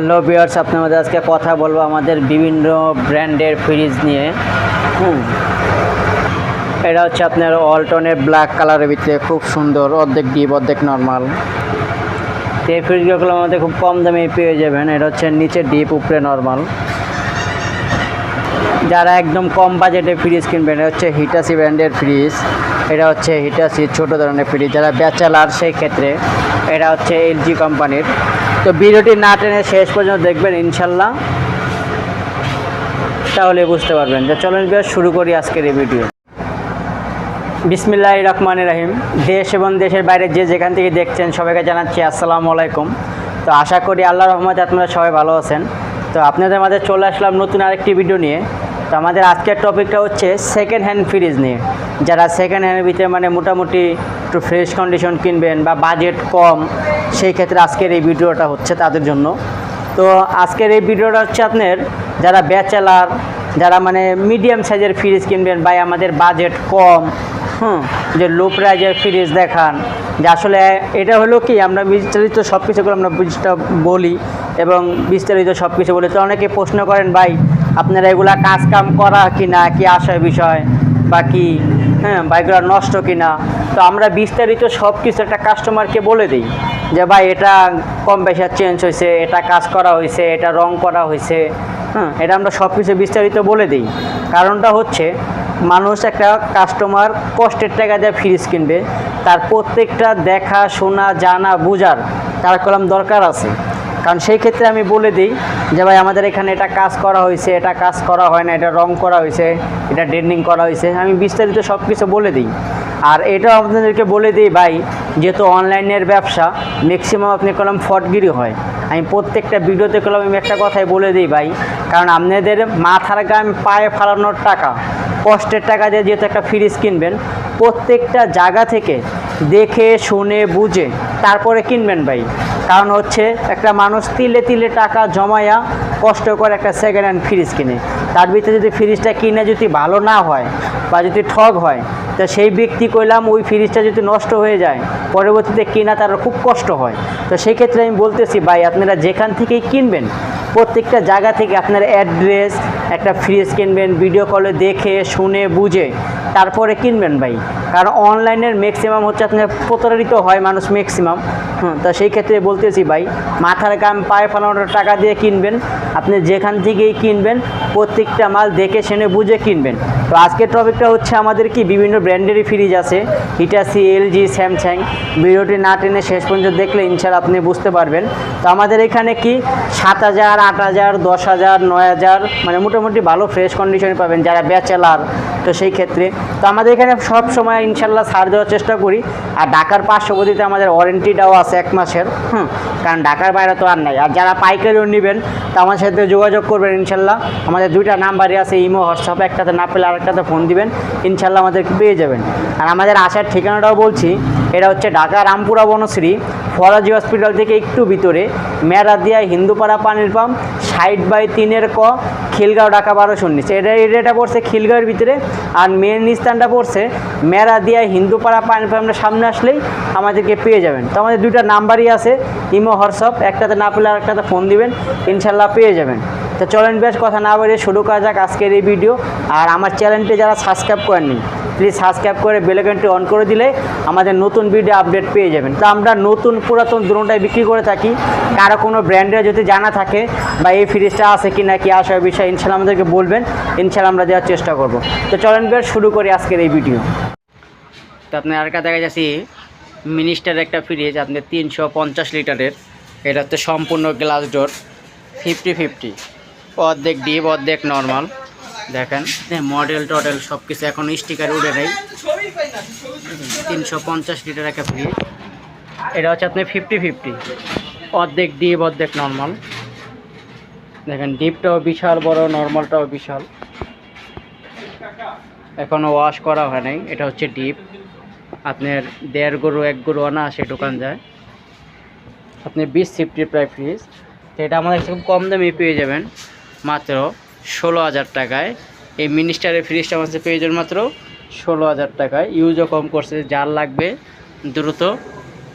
Hello বিয়ার্স মধ্যে আজকে কথা বলব আমাদের বিভিন্ন ব্র্যান্ডের ফ্রিজ নিয়ে। এটা হচ্ছে আপনার অল্টনের ব্ল্যাক কালারের ভিতরে, খুব সুন্দর, অর্ধেক ডিপ অর্ধেক নর্মাল তো এই ফ্রিজগুলো আমাদের খুব কম দামে পেয়ে যাবেন, এটা হচ্ছে নিচে ডিপ উপরে নর্মাল যারা একদম কম বাজেটে ফ্রিজ কিনবেন, এটা হচ্ছে হিটাসি ব্র্যান্ডের ফ্রিজ এটা হচ্ছে হিটাসি ছোট ধরনের ফ্রিজ যারা ব্যাচেলার সেই ক্ষেত্রে এটা হচ্ছে এলজি কোম্পানির। তো ভিডিওটি না টেনে শেষ পর্যন্ত দেখবেন ইনশাল্লাহ। তাহলে বুঝতে পারবেন যে চলেন শুরু করি আজকের এই ভিডিও। বিসমিল্লাহ রহমান রাহিম। দেশ এবং দেশের বাইরে যে যেখান থেকে দেখছেন সবাইকে জানাচ্ছি আসসালামু আলাইকুম। তো আশা করি আল্লাহ রহমতে আপনারা সবাই ভালো আছেন। তো আপনাদের মাঝে চলে আসলাম নতুন আরেকটি ভিডিও নিয়ে। তো আমাদের আজকের টপিকটা হচ্ছে সেকেন্ড হ্যান্ড ফ্রিজ নিয়ে। যারা সেকেন্ড হ্যান্ডের ভিতরে মানে মোটামুটি একটু ফ্রেশ কন্ডিশন কিনবেন বা বাজেট কম, সেই ক্ষেত্রে আজকের এই ভিডিওটা হচ্ছে তাদের জন্য। তো আজকের এই ভিডিওটা হচ্ছে আপনার যারা ব্যাচেলার যারা মানে মিডিয়াম সাইজের ফ্রিজ কিনবেন বা আমাদের বাজেট কম, হুম, যে লো প্রাইজের ফ্রিজ দেখান। যে আসলে এটা হলো কি, আমরা বিস্তারিত সব কিছুগুলো আমরা বুঝটা বলি। এবং বিস্তারিত সব কিছু বলি। তো অনেকে প্রশ্ন করেন, ভাই, আপনারা এগুলা কাজ কাম করা কি না কি আসার বিষয়? বা কি? হ্যাঁ বাইকগুলো নষ্ট কিনা? তো আমরা বিস্তারিত সব কিছু একটা কাস্টমারকে বলে দিই যে, ভাই, এটা কম বেশি চেঞ্জ হয়েছে, এটা কাজ করা হয়েছে, এটা রং করা হয়েছে। হ্যাঁ এটা আমরা সব কিছু বিস্তারিত বলে দিই। কারণটা হচ্ছে, মানুষ একটা কাস্টমার কষ্টের টাকা দিয়ে ফ্রিজ কিনবে, তার প্রত্যেকটা দেখা, শোনা, জানা, বোঝার তার কলম দরকার আছে। কারণ সেই ক্ষেত্রে আমি বলে দিই যে ভাই, আমাদের এখানে এটা কাজ করা হয়েছে, এটা কাজ করা হয় না, এটা রং করা হয়েছে, এটা ডেন্ডিং করা হয়েছে। আমি বিস্তারিত সব কিছু বলে দিই। আর এটাও আপনাদেরকে বলে দিই ভাই, যেহেতু অনলাইনের ব্যবসা ম্যাক্সিমাম আপনি কলম ফটগিরি হয়। আমি প্রত্যেকটা ভিডিওতে কলম, আমি একটা কথাই বলে দিই ভাই, কারণ আপনাদের মাথার গাম পায়ে ফালানোর টাকা, কষ্টের টাকা দিয়ে যেহেতু একটা ফ্রিজ কিনবেন, প্রত্যেকটা জায়গা থেকে দেখে, শুনে, বুঝে তারপরে কিনবেন ভাই। কারণ হচ্ছে একটা মানুষ তিলে তিলে টাকা জমায়া কষ্ট করে একটা সেকেন্ড হ্যান্ড ফ্রিজ কিনে। তার ভিতরে যদি ফ্রিজটা কিনে যদি ভালো না হয় বা যদি ঠগ হয়, তো সেই ব্যক্তি কইলাম ওই ফ্রিজটা যদি নষ্ট হয়ে যায়, পরবর্তীতে কেনা তার খুব কষ্ট হয়। তো সেই ক্ষেত্রে আমি বলতেছি, ভাই, আপনারা যেখান থেকেই কিনবেন, প্রত্যেকটা জায়গা থেকে আপনার অ্যাড্রেস একটা ফ্রিজ কিনবেন ভিডিও কলে দেখে, শুনে, বুঝে তারপরে কিনবেন ভাই। কারণ অনলাইনের ম্যাক্সিমাম হচ্ছে আপনার প্রতারিত হয় মানুষ ম্যাক্সিমাম হুম, তো সেই ক্ষেত্রে বলতেছি ভাই, মাথার গাম পায়ে ফালানোর টাকা দিয়ে কিনবেন। আপনি যেখান থেকেই কিনবেন, প্রত্যেকটা মাল দেখে শুনে বুঝে কিনবেন। তো আজকের টপিকটা হচ্ছে আমাদের কি? বিভিন্ন ব্র্যান্ডেরই ফ্রিজ আছে। হিটাসি এলজি স্যামসাং ভিডিওটি না টেনে শেষ পর্যন্ত দেখলে ইনশাল্লাহ আপনি বুঝতে পারবেন। তো আমাদের এখানে কি? সাত হাজার, আট হাজার, দশ হাজার, নয় হাজার মানে মোটামুটি ভালো ফ্রেশ কন্ডিশনে পাবেন যারা ব্যাচেলার তো সেই ক্ষেত্রে তো আমাদের এখানে সব সময় ইনশাল্লাহ ছাড় দেওয়ার চেষ্টা করি। আর ঢাকার পার্শ্ববর্তীতে আমাদের ওয়ারেন্টিটাও আছে এক মাসের। হুম, কারণ ঢাকার বাইরে তো আর নাই। আর যারা পাইকারিও নেবেন, তো আমার সাথে যোগাযোগ করবেন ইনশাল্লাহ। আমাদের দুইটা নাম্বারই আছে, ইমো, হোয়াটসঅ্যাপ একটাতে না পেলে আরেকটাতে ফোন দিবেন। ইনশাল্লাহ আমাদেরকে পেয়ে যাবেন। আর আমাদের আসার ঠিকানাটাও বলছি এটা হচ্ছে ঢাকা রামপুরা বনশ্রী, ফরাজি হসপিটাল থেকে একটু ভিতরে। মেরাদিয়া হিন্দুপাড়া পানির পাম্প, সাইড বাই তিনের ক, খিলগাঁও ঢাকা বারোশো উনিশ। এটা এরিয়াটা পড়ছে খিলগাঁওয়ের ভিতরে, আর মেন স্থানটা পড়ছে মেরাদিয়া হিন্দুপাড়া পানির পাম্পের সামনে আসলেই আমাদেরকে পেয়ে যাবেন। তো আমাদের দুইটা নাম্বারই আছে, ইমো, হোয়াটসঅ্যাপ, একটাতে না পেলে আরেকটাতে ফোন দিবেন, ইনশাল্লাহ পেয়ে যাবেন। তো চলেন বেশ, কথা না বলে শুরু করা যাক আজকের এই ভিডিও। আর আমার চ্যানেলটি যারা সাবস্ক্রাইব করেননি প্লিজ সাবস্ক্রাইব করে বেলাইকনটি অন করে দিলে আমাদের নতুন ভিডিও আপডেট পেয়ে যাবেন। তো আমরা নতুন পুরাতন দুটোটাই বিক্রি করে থাকি। কারও কোনো ব্র্যান্ডের যদি জানা থাকে বা এই ফ্রিজটা আছে কি না কি আসার বিষয়ে ইনশাল্লাহ আমাদেরকে বলবেন। ইনশাল্লাহ আমরা দেওয়ার চেষ্টা করব। তো চলেন বের শুরু করি আজকের এই ভিডিও তো আপনি আর দেখা যাচ্ছি। মিনিস্টার একটা ফ্রিজ আপনি তিনশো পঞ্চাশ লিটারের। এটা হচ্ছে সম্পূর্ণ গ্লাস ডোর ফিফটি ফিফটি অর্ধেক ডিপ অর্ধেক নর্মাল দেখেন। মডেল টডেল সব কিছু এখন স্টিকার উড়ে নেই। তিনশো পঞ্চাশ লিটার একটা ফ্রিজ এটা হচ্ছে আপনি ফিফটি ফিফটি অর্ধেক ডিপ অর্ধেক নর্মাল দেখেন ডিপটাও বিশাল, বড় নর্মালটাও বিশাল। এখনও ওয়াশ করা হয় নাই। এটা হচ্ছে ডিপ আপনার দেড় গরু, এক গরু অনায়াসে দোকান যায়। আপনি বিশ ফিফটি প্রায় ফ্রিজ তো এটা আমাদের খুব কম দামে পেয়ে যাবেন। মাত্র ষোলো হাজার টাকায়। এই মিনিস্টারের ফ্রিজটা আমার কাছে পেয়ে যাবেন মাত্র ষোলো হাজার টাকায়। ইউজও কম করছে, যার লাগবে দ্রুত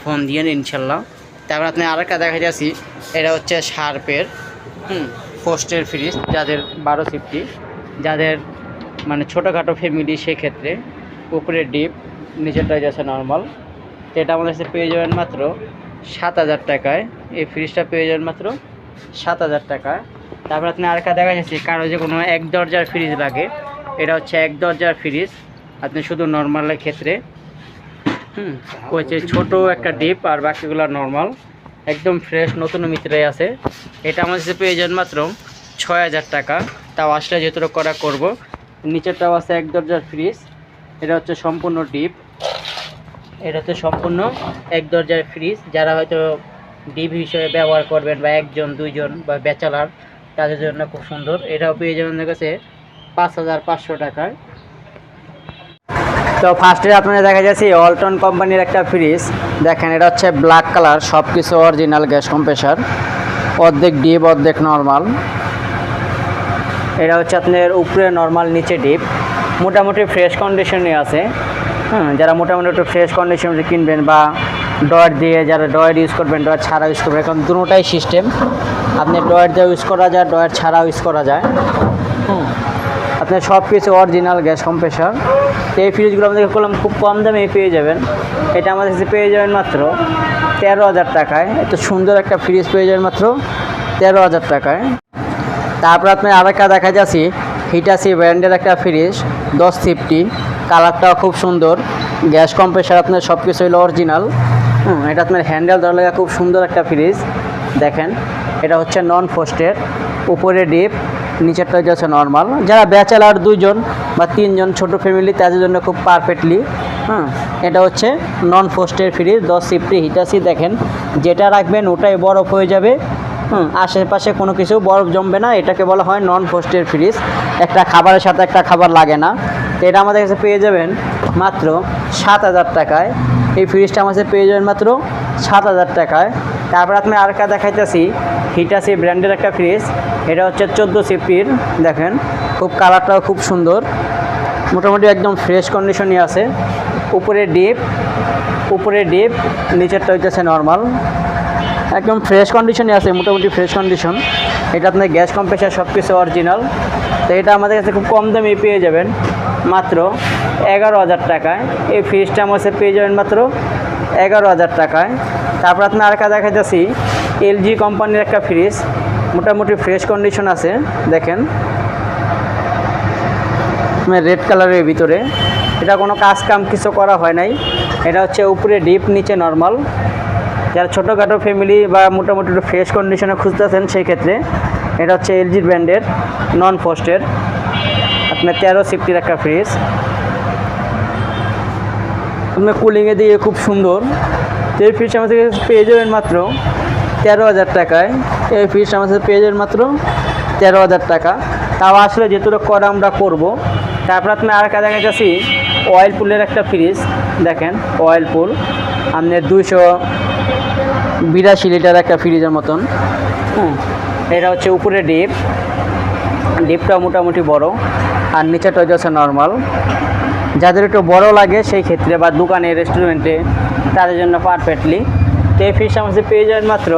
ফোন দিয়ে ইনশাল্লাহ। তারপর আপনি আরেকটা দেখা যাচ্ছি এটা হচ্ছে শার্পের হুম পোস্টের ফ্রিজ যাদের বারো সিফটি যাদের মানে ছোটোখাটো ফ্যামিলি সেক্ষেত্রে উপরে ডিপ নিচেরটা যাচ্ছে নর্মাল এটা আমাদের কাছে পেয়ে যাবেন মাত্র সাত হাজার টাকায়। এই ফ্রিজটা পেয়ে যাবেন মাত্র সাত হাজার টাকায়। তারপর আপনি আরেকটা দেখা যাচ্ছে, কারও যে কোনো এক দরজার ফ্রিজ লাগে। এটা হচ্ছে এক দরজার ফ্রিজ আপনি শুধু নর্মালের ক্ষেত্রে, হুম হচ্ছে ছোটো একটা ডিপ আর বাকিগুলো নর্মাল একদম ফ্রেশ নতুন মিত্রাই আছে। এটা আমার কাছে পেয়ে মাত্র ছয় হাজার টাকা। তাও আসলে যেহেতু করা করব, নিচেরটাও আছে এক দরজার ফ্রিজ এটা হচ্ছে সম্পূর্ণ ডিপ এটা হচ্ছে সম্পূর্ণ এক দরজার ফ্রিজ যারা হয়তো ডিপ হিসেবে ব্যবহার করবেন বা একজন, দুইজন বা ব্যাচেলার তাদের জন্য খুব সুন্দর। এটাও পেয়ে যাবেন কাছে পাঁচ হাজার পাঁচশো টাকায়। তো ফার্স্টে আপনাদের দেখা যাচ্ছে অল্টন কোম্পানির একটা ফ্রিজ দেখেন, এটা হচ্ছে ব্ল্যাক কালার সব কিছু অরিজিনাল গ্যাস কম্প্রেসার অর্ধেক ডিপ অর্ধেক নর্মাল এটা হচ্ছে আপনার উপরে নর্মাল নিচে ডিপ মোটামুটি ফ্রেশ কন্ডিশনে আছে। হুম, যারা মোটামুটি একটু ফ্রেশ কন্ডিশনে কিনবেন বা ডয়ার দিয়ে যারা ডয়ার ইউজ করবেন ডয়ার ছাড়া ইউজ করবেন, এখন দুটোটাই সিস্টেম আপনি ডয়ার দিয়ে ইউজ করা যায় ডয়ার ছাড়াও ইউজ করা যায়। হুম। আপনার সব কিছু অরিজিনাল গ্যাস কম্প্রেসার তো এই ফ্রিজগুলো আমাদের করলাম খুব কম দামে পেয়ে যাবেন। এটা আমাদের কাছে পেয়ে যাবেন মাত্র তেরো হাজার টাকায়। এত সুন্দর একটা ফ্রিজ পেয়ে যাবেন মাত্র তেরো হাজার টাকায়। তারপর আপনার আরেকটা দেখা যাচ্ছে হিটাসি ব্র্যান্ডের একটা ফ্রিজ দশ ফিফটি কালারটাও খুব সুন্দর। গ্যাস কম্প্রেসার আপনার সব কিছু হলো অরিজিনাল হুম, এটা আপনার হ্যান্ডেল ধরা লাগা খুব সুন্দর একটা ফ্রিজ দেখেন। এটা হচ্ছে নন ফোস্টের উপরে ডিপ নিচেরটা হচ্ছে নর্মাল যারা ব্যাচেলার দুজন বা তিনজন ছোট ফ্যামিলি তাদের জন্য খুব পারফেক্টলি হ্যাঁ এটা হচ্ছে নন ফোস্টের ফ্রিজ দশ সিফটি হিটাসি দেখেন। যেটা রাখবেন ওটাই বরফ হয়ে যাবে, হুম, আশেপাশে কোনো কিছু বরফ জমবে না, এটাকে বলা হয় নন ফোস্টের ফ্রিজ একটা খাবারের সাথে একটা খাবার লাগে না। তো এটা আমাদের কাছে পেয়ে যাবেন মাত্র সাত হাজার টাকায়। এই ফ্রিজটা আমাদের পেয়ে যাবেন মাত্র সাত হাজার টাকায়। তারপর আপনি আর কা দেখাইতেছি হিটাসি ব্র্যান্ডের একটা ফ্রিজ এটা হচ্ছে চোদ্দ সিপির দেখেন, খুব কালারটাও খুব সুন্দর, মোটামুটি একদম ফ্রেশ কন্ডিশনই আছে, উপরে ডিপ উপরে ডিপ নিচেরটা হইতেছে নর্মাল একদম ফ্রেশ কন্ডিশনই আছে, মোটামুটি ফ্রেশ কন্ডিশন এটা আপনার গ্যাস কম্প্রেসার সব কিছু অরিজিনাল তো এটা আমাদের কাছে খুব কম দামে পেয়ে যাবেন, মাত্র এগারো হাজার টাকায়, এই ফ্রিজটা আমার পেয়ে যাবেন মাত্র এগারো হাজার টাকায়। তারপর আপনার আর কাছে দেখা যাচ্ছি এলজি কোম্পানির একটা ফ্রিজ মোটামুটি ফ্রেশ কন্ডিশন আছে, দেখেন। রেড কালারের ভিতরে। এটা কোনো কাজ কাম কিছু করা হয় নাই। এটা হচ্ছে উপরে ডিপ নিচে নর্মাল যারা ছোটোখাটো ফ্যামিলি বা মোটামুটি একটু ফ্রেশ কন্ডিশনে খুঁজতেছেন, সেই ক্ষেত্রে এটা হচ্ছে এলজি ব্র্যান্ডের নন ফোস্টের আপনার তেরো সিফটির একটা ফ্রিজ আপনার কুলিংয়ে দিয়ে খুব সুন্দর। তো এই ফ্রিজ আমাদের কাছে পেয়ে যাবেন মাত্র তেরো হাজার টাকায়। এই ফ্রিজ আমাদের কাছে পেয়ে যাবেন মাত্র তেরো হাজার টাকা। তাও আসলে যেটুকু করা আমরা করব, তারপর আপনি আর কাছে কাছাকাছি অয়েল পুলের একটা ফ্রিজ দেখেন অয়েল পুল আপনার দুইশো বিরাশি লিটার একটা ফ্রিজের মতন। হুম, এটা হচ্ছে উপরে ডিপ। ডিপটা মোটামুটি বড়, আর নিচেটা হচ্ছে নর্মাল যাদের একটু বড় লাগে, সেই ক্ষেত্রে বা দোকানে রেস্টুরেন্টে তাদের জন্য পারফেক্টলি তো এই ফিস আমাদের পেয়ে যাবেন মাত্র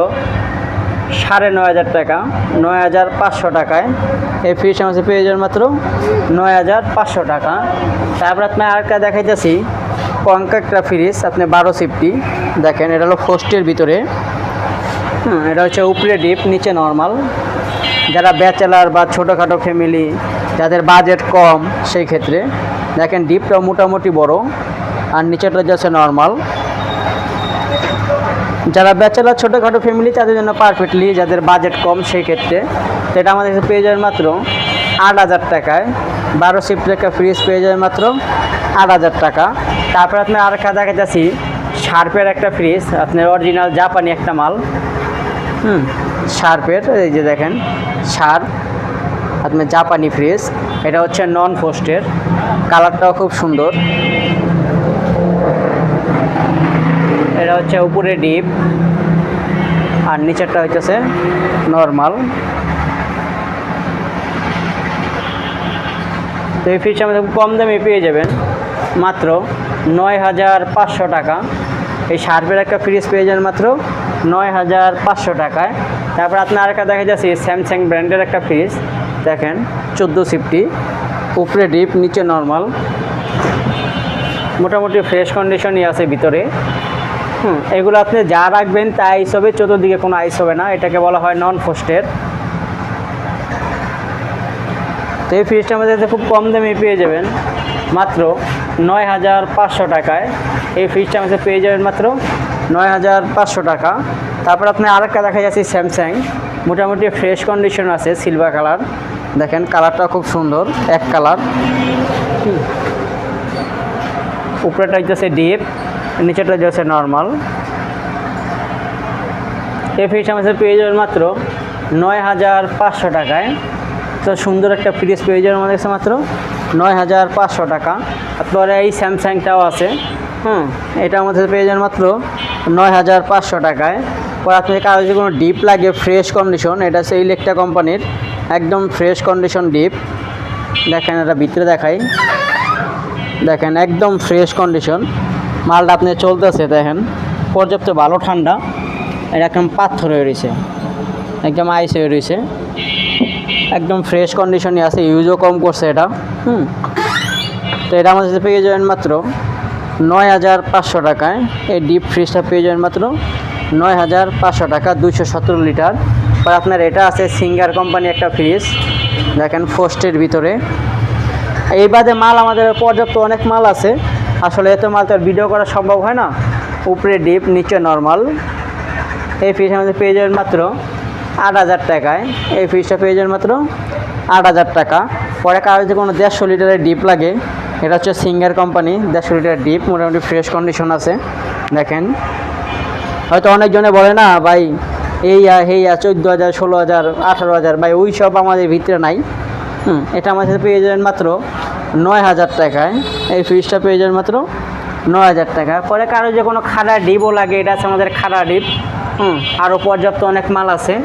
সাড়ে নয় হাজার টাকা, নয় হাজার পাঁচশো টাকায়। এই ফিস আমাদের পেয়ে যাবেন মাত্র নয় হাজার পাঁচশো টাকা। তারপর আপনার আরেকটা দেখাইতেছি কঙ্কা ফ্রিজ, আপনি বারো সিফটি দেখেন, এটা হলো ফোস্টের ভিতরে। হুম, এটা হচ্ছে উপরে ডিপ নিচে নর্মাল যারা ব্যাচেলার বা ছোটোখাটো ফ্যামিলি যাদের বাজেট কম, সেই ক্ষেত্রে। দেখেন ডিপটা মোটামুটি বড়, আর নিচেটা যাচ্ছে নর্মাল যারা ব্যাচেলার ছোটোখাটো ফ্যামিলি তাদের জন্য পারফেক্টলি যাদের বাজেট কম সেই ক্ষেত্রে এটা আমাদের পেয়ে যাবেন মাত্র আট হাজার টাকায়। বারো সিফট একটা ফ্রিজ পেয়ে যাবেন মাত্র আট হাজার টাকা। তারপর আপনার আর একটা দেখা যাচ্ছি শার্পের একটা ফ্রিজ আপনার অরিজিনাল জাপানি একটা মাল। হুম শার্পের এই যে দেখেন শার্প আপনার জাপানি ফ্রিজ এটা হচ্ছে নন ফোস্টের কালারটাও খুব সুন্দর। এটা হচ্ছে উপরে ডিপ। আর নিচেরটা হইতেছে নর্মাল তো এই ফ্রিজটা আমাদের কম দামে পেয়ে যাবেন। মাত্র নয় হাজার পাঁচশো টাকা। এই শার্পের একটা ফ্রিজ পেয়ে যাবেন মাত্র নয় হাজার পাঁচশো টাকায়। তারপর আপনার আরেকটা দেখা যাচ্ছে স্যামসাং ব্র্যান্ডের একটা ফ্রিজ দেখেন, চোদ্দ সিফটি উপরে ডিপ নিচে নর্মাল মোটামুটি ফ্রেশ কন্ডিশনই আছে ভিতরে। হুম, এগুলো আপনি যা রাখবেন তা আইস হবে চতুর্দিকে কোনো আইস হবে না। এটাকে বলা হয় নন ফোস্টের তো এই ফ্রিজটা আমাদের খুব কম দামে পেয়ে যাবেন। মাত্র নয় হাজার পাঁচশো টাকায়। এই ফ্রিজটা আমাদের পেয়ে যাবেন মাত্র নয় হাজার পাঁচশো টাকা। তারপর আপনি আরেকটা দেখা যাচ্ছে স্যামসাং মোটামুটি ফ্রেশ কন্ডিশন আছে সিলভার কালার দেখেন কালারটা খুব সুন্দর, এক কালার উপরেটা হচ্ছে ডিপ নিচেটা হচ্ছে নর্মাল এই ফ্রিজ আমাদের পেয়ে যাবেন মাত্র নয় হাজার পাঁচশো টাকায়। তো সুন্দর একটা ফ্রিজ পেয়ে যাবেন আমাদের কাছে মাত্র নয় হাজার পাঁচশো টাকা। তারপরে এই স্যামসাংটাও আছে। হুম, এটা আমাদের পেয়ে যাবেন মাত্র নয় হাজার পাঁচশো টাকায়। পরে আপনি যদি কোনো ডিপ লাগে ফ্রেশ কন্ডিশন এটা হচ্ছে ইলেকট্রা কোম্পানির একদম ফ্রেশ কন্ডিশন ডিপ। দেখেন এটা ভিতরে দেখাই। দেখেন, একদম ফ্রেশ কন্ডিশন মালটা আপনি চলতেছে, দেখেন। পর্যাপ্ত ভালো ঠান্ডা। এটা একদম পাথর হয়ে রয়েছে। একদম আইস হয়ে রয়েছে। একদম ফ্রেশ কন্ডিশনই আছে ইউজও কম করছে এটা। হুম। তো এটা আমাদের পেয়ে যাবেন মাত্র নয় হাজার পাঁচশো টাকায় এই ডিপ ফ্রিজটা পেয়ে যাবেন মাত্র নয় হাজার পাঁচশো টাকা, দুইশো সতেরো লিটার। আর আপনার এটা আছে সিঙ্গার কোম্পানি একটা ফ্রিজ দেখেন ফোস্টের ভিতরে। এই বাদে মাল আমাদের পর্যাপ্ত অনেক মাল আছে। আসলে এত মাল তো ভিডিও করা সম্ভব হয় না। উপরে ডিপ নিচে নর্মাল এই ফ্রিজ আমাদের পেয়ে যাবেন মাত্র আট হাজার টাকায়। এই ফ্রিজটা পেয়ে যাবেন মাত্র আট হাজার টাকা। পরে কারও যদি কোনো দেড়শো লিটারের ডিপ লাগে এটা হচ্ছে সিঙ্গার কোম্পানি দেড়শো লিটার ডিপ মোটামুটি ফ্রেশ কন্ডিশন আছে। দেখেন। হয়তো অনেকজনে বলে, না, ভাই, এই এই চোদ্দ হাজার, ষোলো হাজার, আঠারো হাজার, ভাই, ওই সব আমাদের ভিতরে নাই। হুম, এটা আমাদের পেয়ে যাবেন মাত্র নয় হাজার টাকায়। এই ফ্রিজটা পেয়ে যাবেন মাত্র নয় হাজার টাকা। পরে কারও যে কোনো খাড়া ডিপও লাগে, এটা আছে আমাদের খাড়া ডিপ হুম আরও পর্যাপ্ত অনেক মাল আছে।